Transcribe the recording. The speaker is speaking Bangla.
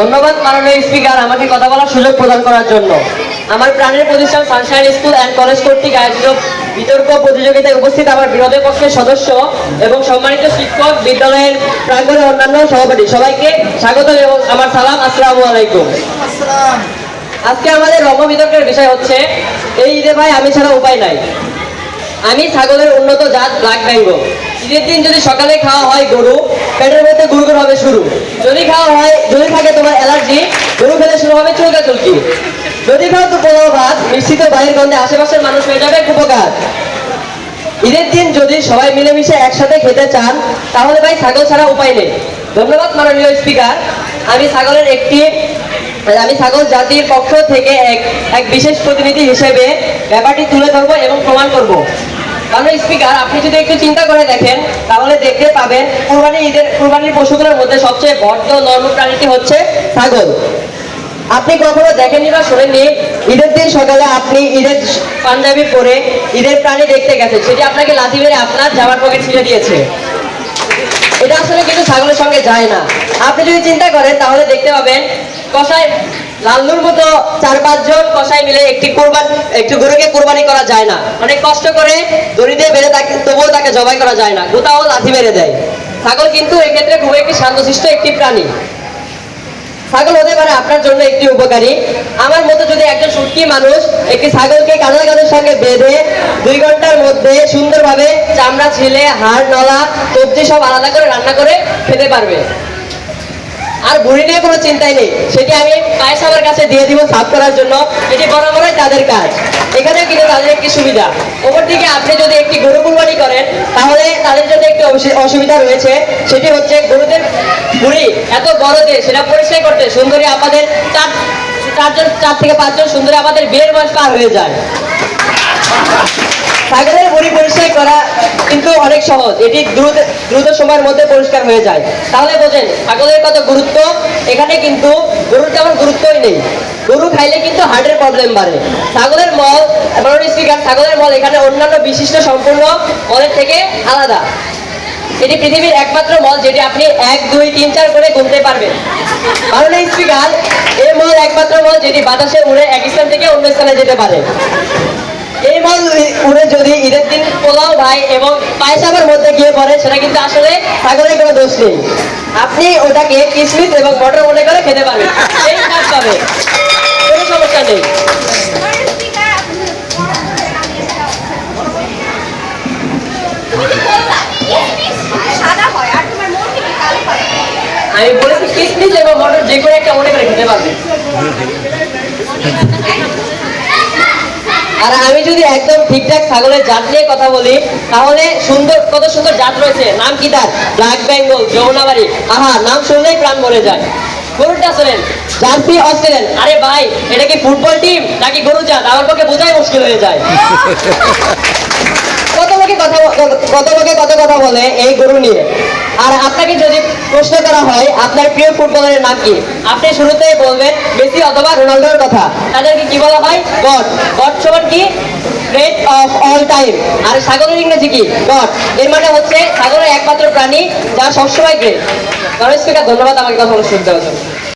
ধন্যবাদ মাননীয় স্পিকার আমাকে কথা বলার সুযোগ প্রদান করার জন্য। আমার প্রাণের প্রতিষ্ঠান সানশাইন স্কুল অ্যান্ড কলেজ কর্তৃক আয়োজিত বিতর্ক প্রতিযোগিতায় উপস্থিত আমার বিরোধী পক্ষের সদস্য এবং সম্মানিত শিক্ষক বিদ্যালয়ের প্রাঙ্গণের অন্যান্য সভাপতি। সবাইকে স্বাগত এবং আমার সালাম আসসালামু আলাইকুম। আজকে আমাদের রম্য বিতর্কের বিষয় হচ্ছে এই ঈদে ভাই আমি ছাড়া উপায় নাই। আমি ছাগলের উন্নত জাত ব্ল্যাক বেঙ্গল ঈদের দিন যদি সকালে খাওয়া হয় গরু, পেটের মধ্যে গুড়গুড় হবে শুরু। যদি খাওয়া হয় যদি থাকে তোমার অ্যালার্জি, গরু খেলে শুরু হবে চুলকা চুলকি। যদি খাও তো পোলাও ভাত মিশ্রিত বাড়ির গন্ধে আশেপাশের মানুষ হয়ে যাবে উপকার ঈদের দিন যদি সবাই মিলেমিশে একসাথে খেতে চান, তাহলে ভাই ছাগল ছাড়া উপায় নেই। ধন্যবাদ মাননীয় স্পিকার আমি ছাগলের একটি আমি ছাগল জাতির পক্ষ থেকে এক এক বিশেষ প্রতিনিধি হিসেবে ব্যাপারটি তুলে ধরবো এবং প্রমাণ করব। কারণ স্পিকার আপনি যদি একটু চিন্তা করে দেখেন, তাহলে দেখতে পাবেন কুরবানি ঈদের, কুরবানির পশুগুলোর মধ্যে সবচেয়ে বদ্ধ নর্ম প্রাণীটি হচ্ছে ছাগল। আপনি কখনো দেখেননি বা শোনেননি, ঈদের দিন সকালে আপনি ঈদের পাঞ্জাবি পরে ঈদের প্রাণী দেখতে গেছেন। সেটি আপনাকে লাথি মেরে আপনার জামার পকেট ছিঁড়ে দিয়েছে। এটা আসলে কিন্তু ছাগলের সঙ্গে যায় না। আপনি যদি চিন্তা করেন, তাহলে দেখতে পাবেন কষাই লাল্লুর মতো চার পাঁচজন কষাই মিলে একটি কোরবান, একটি গরুকে কোরবানি করা যায় না। অনেক কষ্ট করে দড়ি দিয়ে বেড়ে তাকে, তবুও তাকে জবাই করা যায় না। গোটাও লাথি মেরে দেয়। ছাগল কিন্তু এক্ষেত্রে খুবই একটি শান্তশিষ্ট একটি প্রাণী। ছাগল হতে পারে আপনার জন্য একটি উপকারী। আমার মতো যদি একজন সুটকি মানুষ একটি ছাগলকে কাঁধা কাঁধের সঙ্গে বেঁধে দুই ঘণ্টার মধ্যে সুন্দরভাবে চামড়া, ছিলে, হাড়, নলা, সবজি সব আলাদা করে রান্না করে খেতে পারবে। আর বুড়ি নিয়ে কোনো চিন্তাই নেই। সেটি আমি পায়েস আমার কাছে দিয়ে দিব সাফ করার জন্য। এটি বরাবরই তাদের কাজ। এখানে কিন্তু তাদের একটি সুবিধা। ওপর দিকে আপনি যদি একটি গরু কুরবানি করেন, তাহলে তাদের জন্য একটি অসু- অসুবিধা রয়েছে। সেটি হচ্ছে গরুদের বুড়ি এত বড় যে সেটা পরিষ্কার করতে সুন্দরী আমাদের চার, চারজন, চার থেকে পাঁচজন সুন্দরী আমাদের বিয়ের বয়স পার হয়ে যায়। ছাগলের বুড়ি পরিষ্কার করা কিন্তু অনেক সহজ। এটি দ্রুত দ্রুত সময়ের মধ্যে পরিষ্কার হয়ে যায়। তাহলে বোঝেন, ছাগলের কত গুরুত্ব? এখানে কিন্তু গরুর তেমন গুরুত্বই নেই। গরু খাইলে কিন্তু হার্টের প্রবলেম বাড়ে। ছাগলের মল স্পিকার ছাগলের মল এখানে অন্যান্য বিশিষ্ট সম্পূর্ণ মলের থেকে আলাদা। এটি পৃথিবীর একমাত্র মল যেটি আপনি এক, দুই, তিন, চার করে গুনতে পারবেন। কারণ এই স্পিকার এই মল একমাত্র মল যেটি বাতাসে উড়ে এক স্থান থেকে অন্য স্থানে যেতে পারে। মাল উড়ে যদি ঈদের দিন পোলাও ভাই এবং পায়সামের মধ্যে গিয়ে পড়ে, সেটা কিন্তু আসলে ছাগলের কোনো দোষ নেই। আপনি ওটাকে কিসমিস এবং মটর মনে করে খেতে পারবেন। কাজ পাবে। কোনো সমস্যা নেই। আমি বলেছি কিসমিস এবং মটর যে কোনো একটা মনে করে খেতে পারবেন। আর আমি যদি একদম ঠিকঠাক ছাগলের জাত নিয়ে কথা বলি, তাহলে সুন্দর, কত সুন্দর জাত রয়েছে। নাম কি তার? ব্ল্যাক বেঙ্গল যমুনাবাড়ি। আহা, নাম শুনলেই প্রাণ মরে যায়। গরুটা শোনেন, জার্সি অস্ট্রেলিয়ান। আরে ভাই, এটা কি ফুটবল টিম নাকি গরু জাত? আমার পক্ষে বোঝাই মুশকিল হয়ে যায়। কত- কথা বলে এই গরু নিয়ে? আর আপনাকে যদি প্রশ্ন করা হয়, আপনার প্রিয় নাম কি? আপনি বলবেন অথবা রোনাল্ডোর কথা। কি বলা হয়? সমান কি? অফ টাইম আর সাগরের কি? এর মানে হচ্ছে সাগরের একমাত্র প্রাণী, যা সবসময় গ্রেট ধন্যবাদ আমাকে কথা শুনতে হবে